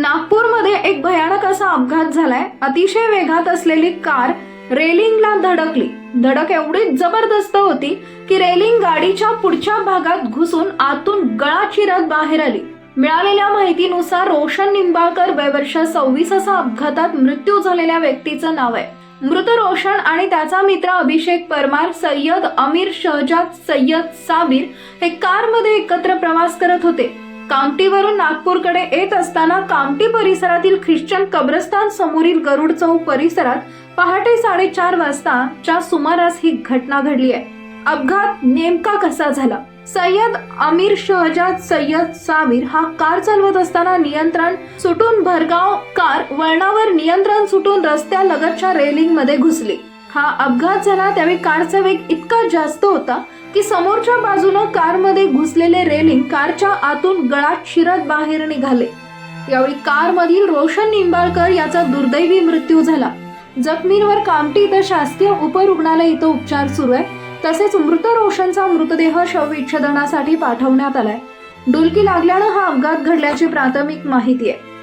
नागपूरमध्ये एक भयानक असा अपघात झालाय. अतिशय वेगात असलेली कार रेलिंगला धडकली. धडक एवढी जबरदस्त होती की रेलिंग गाडीच्या पुढच्या भागात घुसून आतून गळा चिरत बाहेर आली. मिळालेल्या माहितीनुसार रोशन निंबाळकर वयवर्ष सव्वीस असा अपघातात मृत्यू झालेल्या व्यक्तीचं नाव आहे. मृत रोशन आणि त्याचा मित्र अभिषेक परमार सय्यद अमीर शहजाद सय्यद साबीर हे कारमध्ये एकत्र प्रवास करत होते. कामटीवरून नागपूरकडे येत असताना कामटी परिसरातील ख्रिश्चन कब्रस्तान समोरील गरुड चौक परिसरात पहाटे साडेचार वाजताच्या सुमारास ही घटना घडली आहे. अपघात नेमका कसा झाला? सय्यद अमीर शहजाद सय्यद सामीर हा कार चालवत असताना नियंत्रण सुटून भरगाव कार वळणावर नियंत्रण सुटून रस्त्या लगतच्या रेलिंगमध्ये घुसली. हा अपघात झाला त्यावेळी कारचा वेग इतका जास्त होता की समोरच्या बाजूनं कारमध्ये घुसलेले रेलिंग कारच्या आतून गळात शिरत बाहेर निघाले. यावेळी कारमधील रोशन निंबाळकर याचा दुर्दैवी मृत्यू झाला. जखमींवर कामटी इथं शासकीय उपरुग्णालय इथं उपचार सुरू आहे. तसेच मृत रोशनचा मृतदेह शवविच्छेदनासाठी पाठवण्यात आलाय. डुलकी लागल्यानं हा अपघात घडल्याची प्राथमिक माहिती आहे.